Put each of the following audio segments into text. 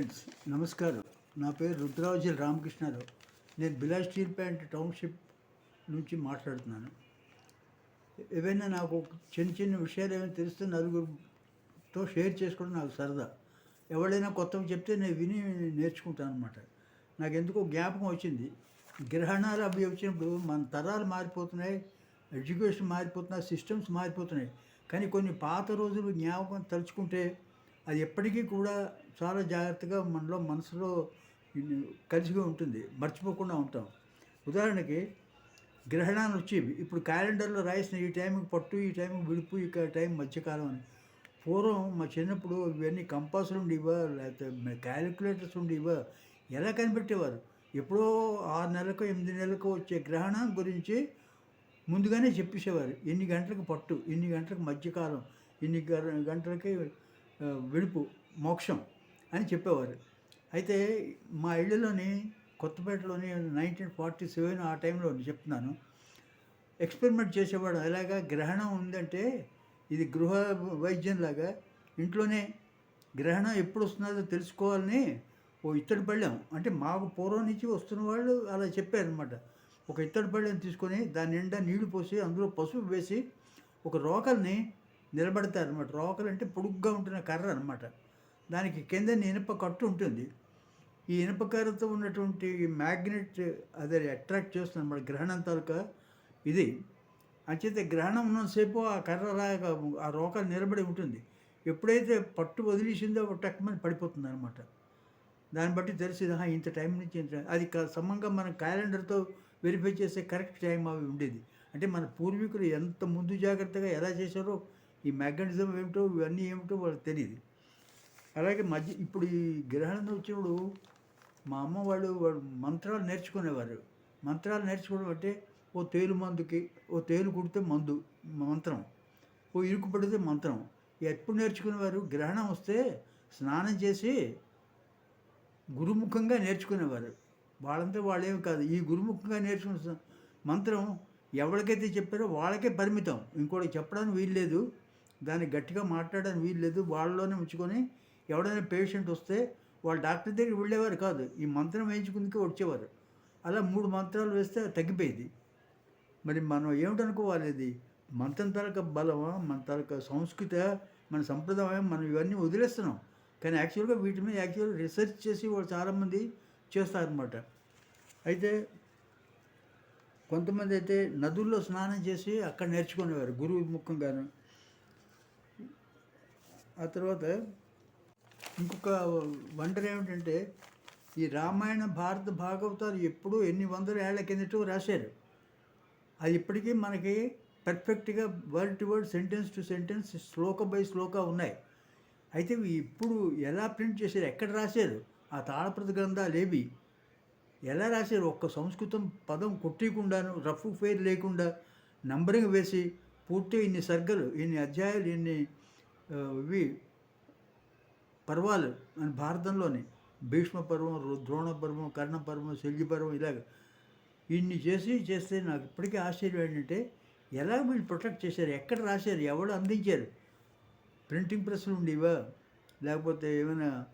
Friends నమస్కారం. నా పేరు రుద్రావజల్ రామకృష్ణారావు. నేను బిలా స్టీల్ ప్యాంట్ టౌన్షిప్ నుంచి మాట్లాడుతున్నాను. ఏవైనా నాకు చిన్న చిన్న విషయాలు ఏమైనా తెలిస్తే నలుగురితో షేర్ చేసుకోవడం నాకు సరదా. ఎవరైనా కొత్తవి చెప్తే నేను విని నేర్చుకుంటాను అనమాట నాకు ఎందుకో జ్ఞాపకం వచ్చింది. గ్రహణాలు అవి వచ్చినప్పుడు మన తరాలు మారిపోతున్నాయి ఎడ్యుకేషన్ మారిపోతున్నాయి సిస్టమ్స్ మారిపోతున్నాయి. కానీ కొన్ని పాత రోజులు జ్ఞాపకం తలుచుకుంటే అది ఎప్పటికీ కూడా చాలా జాగ్రత్తగా మనలో మనసులో కలిసిగా ఉంటుంది. మర్చిపోకుండా ఉంటాం. ఉదాహరణకి గ్రహణాలు వచ్చేవి ఇప్పుడు క్యాలెండర్లో రాసిన ఈ టైంకి పట్టు ఈ టైంకి విడుపు ఈ టైం మధ్యకాలం అని. పూర్వం మా చిన్నప్పుడు ఇవన్నీ కంపాసులు ఉండేవా? లేకపోతే క్యాలిక్యులేటర్స్ ఉండేవా? ఎలా కనిపెట్టేవారు? ఎప్పుడో ఆరు నెలలకు ఎనిమిది నెలలకు వచ్చే గ్రహణం గురించి ముందుగానే చెప్పేసేవారు. ఎన్ని గంటలకు పట్టు ఎన్ని గంటలకు మధ్యకాలం ఎన్ని గ- గంటలకి విడుపు మోక్షం. అని చెప్పేవారు. అయితే మా ఇళ్ళలోని కొత్తపేటలోని నైన్టీన్ ఫార్టీ సెవెన్ ఆ టైంలో చెప్తున్నాను. ఎక్స్పెరిమెంట్ చేసేవాడు ఎలాగా గ్రహణం ఉందంటే ఇది గృహ వైద్యంలాగా ఇంట్లోనే గ్రహణం ఎప్పుడు వస్తున్నదో తెలుసుకోవాలని ఓ ఇత్తడి పళ్ళెం అంటే మాకు పూర్వం నుంచి వస్తున్న వాళ్ళు అలా చెప్పారనమాట ఒక ఇత్తడి పళ్ళెం తీసుకొని దాని నిండా నీళ్ళు పోసి అందులో పసుపు వేసి ఒక రోకల్ని నిలబెడతారనమాట రోకలు అంటే పొడుగ్గా ఉంటున్న కర్ర అనమాట దానికి కింద ఇనుప కట్టు ఉంటుంది. ఈ ఇనుప కర్రతో ఉన్నటువంటి మ్యాగ్నెట్ అదే అట్రాక్ట్ చేస్తుంది అన్నమాట. గ్రహణం తాలూకా ఇది. అంచేతే గ్రహణం ఉన్నసేపు ఆ కర్రలాగా ఆ రోక నిలబడి ఉంటుంది. ఎప్పుడైతే పట్టు వదిలేసిందో టక్మని పడిపోతుంది అనమాట దాన్ని బట్టి తెలిసింది ఇంత టైం నుంచి ఇంత అది సమంగా మనం క్యాలెండర్తో వెరిఫై చేసే కరెక్ట్ టైం అవి ఉండేది. అంటే మన పూర్వీకులు ఎంత ముందు జాగ్రత్తగా ఎలా చేశారో ఈ మెకానిజం ఏమిటో ఇవన్నీ ఏమిటో వాళ్ళకి తెలియదు. అలాగే మధ్య ఇప్పుడు ఈ గ్రహణం వచ్చినప్పుడు మా అమ్మ వాళ్ళు వాళ్ళు మంత్రాలు నేర్చుకునేవారు. మంత్రాలు నేర్చుకోవడం అంటే ఓ తేలు మందుకి ఓ తేలు కుడితే మందు మంత్రం. ఓ ఇరుకు పడితే మంత్రం. ఎప్పుడు నేర్చుకునేవారు? గ్రహణం వస్తే స్నానం చేసి గురుముఖంగా నేర్చుకునేవారు. వాళ్ళంతా వాళ్ళేమి కాదు. ఈ గురుముఖంగా నేర్చుకున్న మంత్రం ఎవరికైతే చెప్పారో వాళ్ళకే పరిమితం. ఇంకోటి చెప్పడానికి వీల్లేదు. దాన్ని గట్టిగా మాట్లాడడానికి వీల్లేదు. వాళ్ళలోనే ఉంచుకొని ఎవడైనా పేషెంట్ వస్తే వాళ్ళు డాక్టర్ దగ్గరికి వెళ్ళేవారు కాదు. ఈ మంత్రం వేయించుకుందుకే వచ్చేవారు. అలా మూడు మంత్రాలు వేస్తే తగ్గిపోయేది. మరి మనం ఏమిటనుకోవాలి అది మంత్రం తరక బలమా? మన తరక సంస్కృత? మన సంప్రదాయం మనం ఇవన్నీ వదిలేస్తున్నాం. కానీ యాక్చువల్గా వీటి మీద యాక్చువల్గా రీసెర్చ్ చేసి వాళ్ళు చాలామంది చేస్తారనమాట అయితే కొంతమంది అయితే నదుల్లో స్నానం చేసి అక్కడ నేర్చుకునేవారు. గురువు ముఖంగాను. ఆ తర్వాత ఇంకొక వండర్ ఏమిటంటే ఈ రామాయణ భారత భాగవతాలు ఎప్పుడూ ఎన్ని వందల ఏళ్ళ కిందటో రాశారు. అది ఇప్పటికీ మనకి పర్ఫెక్ట్గా word to word sentence to sentence shloka by shloka ఉన్నాయి. అయితే ఇప్పుడు ఎలా ప్రింట్ చేశారు ఎక్కడ రాశారు ఆ తాళప్రత గ్రంథాలు ఏవి ఎలా రాశారు ఒక్క సంస్కృతం పదం కొట్టేయకుండాను రఫ్ ఫెయిర్ లేకుండా నంబరింగ్ వేసి పూర్తి ఇన్ని సర్గలు ఇన్ని అధ్యాయాలు ఇన్ని ఇవి పర్వాలు మన భారతంలోనే భీష్మ పర్వం రు- ద్రోణ పర్వం కర్ణ పర్వం శల్య పర్వం ఇలాగ ఇన్ని చేసి చేస్తే నాకు ఇప్పటికీ ఆశ్చర్యం ఏంటంటే ఎలా వీళ్ళు ప్రొటెక్ట్ చేశారు ఎక్కడ రాశారు ఎవడు అందించారు? ప్రింటింగ్ ప్రెస్లు ఉండేవా? లేకపోతే ఏమైనా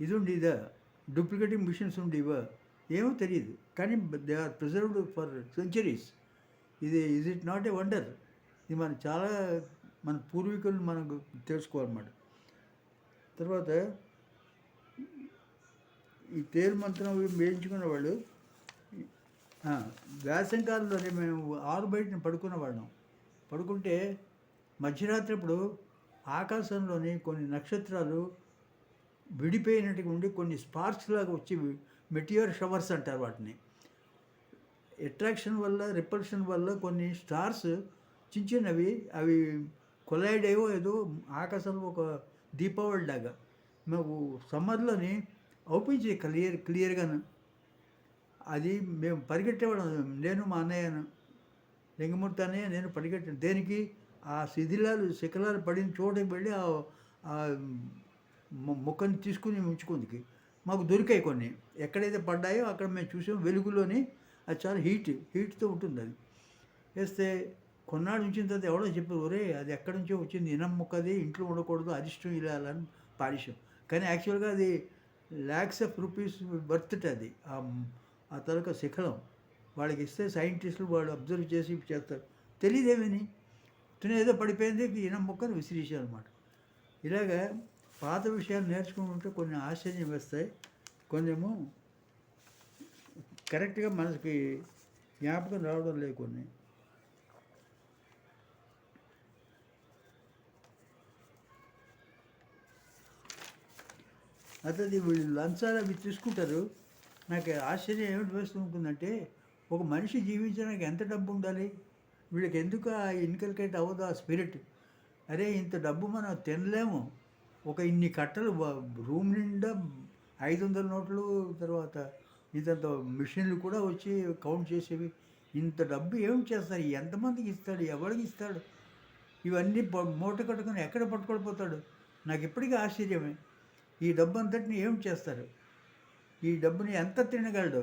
ఇది ఉండేదా? డూప్లికేటింగ్ మిషన్స్ ఉండేవా? ఏమో తెలియదు. కానీ they are preserved for centuries. ఇది is it not a wonder? ఇది మనం చాలా మన పూర్వీకులు మనకు తెలుసుకోవాలన్నమాట. తర్వాత ఈ తేరు మంత్రం వేయించుకున్న వాళ్ళు ఆ, వేసంకాలంలోనే మేము ఆరు బయటని పడుకునేవాళ్ళం పడుకుంటే మధ్యరాత్రి అప్పుడు ఆకాశంలోని కొన్ని నక్షత్రాలు విడిపోయినట్టుగా ఉండి కొన్ని స్పార్క్స్ లాగా వచ్చి మెటియర్ షవర్స్ అంటారు వాటిని. అట్రాక్షన్ వల్ల రిపల్షన్ వల్ల కొన్ని స్టార్స్ చిన్న చిన్నవి అవి కొలైడ్ అయ్యో ఏదో ఆకాశంలో ఒక దీపావళి లాగా మాకు సమ్మర్లోని అవుపించి క్లియర్ క్లియర్గాను అది మేము పరిగెట్టేవాళ్ళం నేను మా అన్నయ్యను లింగమూర్తి అన్నయ్య నేను పరిగెట్టాను దేనికి ఆ శిథిలాలు శిఖలాలు పడిన చోటకి వెళ్ళి ఆ మొక్కని తీసుకుని ఉంచుకుందికి మాకు దొరికాయి కొన్ని ఎక్కడైతే పడ్డాయో అక్కడ మేము చూసాం వెలుగులోని అది చాలా హీట్ హీట్తో ఉంటుంది అది వేస్తే కొన్నాడు ఉంచిన తర్వాత ఎవడో చెప్పారు ఒరే అది ఎక్కడి నుంచో వచ్చింది ఇనం ముక్క అది ఇంట్లో ఉండకూడదు అరిష్టం ఇలా అని పాడిషం కానీ యాక్చువల్గా అది ల్యాక్స్ ఆఫ్ రూపీస్ వర్త్ అది. ఆ తరక శిఖరం. వాళ్ళకి ఇస్తే సైంటిస్టులు వాళ్ళు అబ్జర్వ్ చేసి చేస్తారు. తెలియదేమని తినే ఏదో పడిపోయింది ఇనం మొక్కను విసిరేసారు అనమాట ఇలాగా పాత విషయాలు నేర్చుకుంటుంటే కొన్ని ఆశ్చర్యం వేస్తాయి. కొంచెము కరెక్ట్గా మనకి జ్ఞాపకం రావడం లేదు కొన్ని. అతది వీళ్ళు లంచాలు అవి తీసుకుంటారు. నాకు ఆశ్చర్యం ఏమిటి వేస్తుంటుందంటే ఒక మనిషి జీవించడానికి ఎంత డబ్బు ఉండాలి? వీళ్ళకి ఎందుకు ఆ ఇన్కల్కేట్ అవ్వదు ఆ స్పిరిట్? అరే ఇంత డబ్బు మనం తినలేము. ఒక ఇన్ని కట్టలు రూమ్ నిండా ఐదు వందల నోట్లు తర్వాత ఇంతంత మిషన్లు కూడా వచ్చి కౌంట్ చేసేవి. ఇంత డబ్బు ఏం చేస్తారు? ఎంతమందికి ఇస్తాడు? ఎవరికి ఇస్తాడు? ఇవన్నీ మూట కట్టుకొని ఎక్కడ పట్టుకొని నాకు ఇప్పటికీ ఆశ్చర్యమే. ఈ డబ్బు అంతటిని ఏం చేస్తారు? ఈ డబ్బుని ఎంత తినగలడు?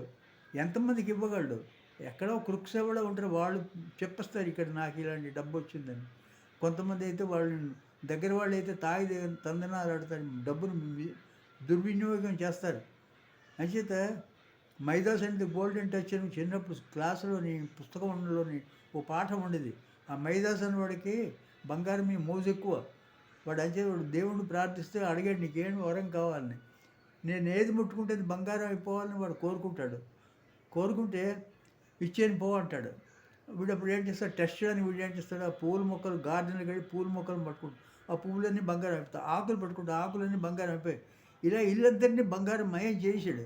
ఎంతమందికి ఇవ్వగలడు? ఎక్కడో క్రుక్స్ ఎవడో ఉంటారు వాళ్ళు చెప్పేస్తారు ఇక్కడ నాకు ఇలాంటి డబ్బు వచ్చిందని. కొంతమంది అయితే వాళ్ళు దగ్గర వాళ్ళు అయితే తాగి తందనాలు ఆడతారు డబ్బును దుర్వినియోగం చేస్తారు. అంచేత Midas and the golden touch అని చిన్నప్పుడు క్లాసులోని పుస్తకంలోని ఓ పాఠం ఉండేది. ఆ మైదాస్ అనే వాడికి బంగారం మీ మోజు ఎక్కువ వాడు అంచే వాడు దేవుడిని ప్రార్థిస్తే అడిగాడు నీకేం వరం కావాలని? నేను ఏది ముట్టుకుంటే అది బంగారం అయిపోవాలని వాడు కోరుకుంటాడు. కోరుకుంటే ఇచ్చేని పో అంటాడు. వీడు అప్పుడు ఏం చేస్తాడు? టెస్ట్ అని వీడు ఏం చేస్తాడు? ఆ పూల మొక్కలు గార్డెన్లు కడి పూల మొక్కలు పట్టుకుంటాడు. ఆ పువ్వులన్నీ బంగారం అయిపోతాయి. ఆకులు పట్టుకుంటా ఆకులన్నీ బంగారం అయిపోయాయి. ఇలా ఇల్లందరినీ బంగారం మయం చేసాడు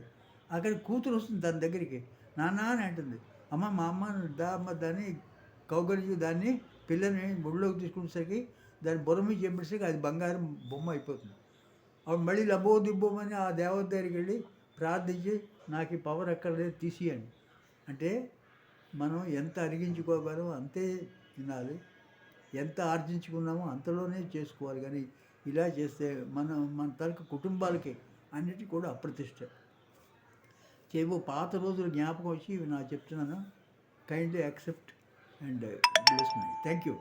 అక్కడ కూతురు వస్తుంది దాని దగ్గరికి. నాన్న అని అంటుంది. అమ్మ మా అమ్మ దా అమ్మ దాన్ని కౌగలించి దాన్ని పిల్లని ఒళ్ళోకి తీసుకునేసరికి దాని బొర మీద చెప్పేసరికి అది బంగారం బొమ్మ అయిపోతుంది. అప్పుడు మళ్ళీ లబో దిబ్బోమని ఆ దేవత దగ్గరికి వెళ్ళి ప్రార్థించి నాకు ఈ పవర్ ఎక్కడలేదు తీసియండి. అంటే మనం ఎంత అరిగించుకోగలమో అంతే తినాలి. ఎంత ఆర్జించుకున్నామో అంతలోనే చేసుకోవాలి. కానీ ఇలా చేస్తే మన మన తరక కుటుంబాలకి అన్నిటి కూడా అప్రతిష్ట. చేయబో పాత రోజుల జ్ఞాపకం వచ్చి ఇవి నా చెప్తున్నాను. Kindly accept and bless my thank you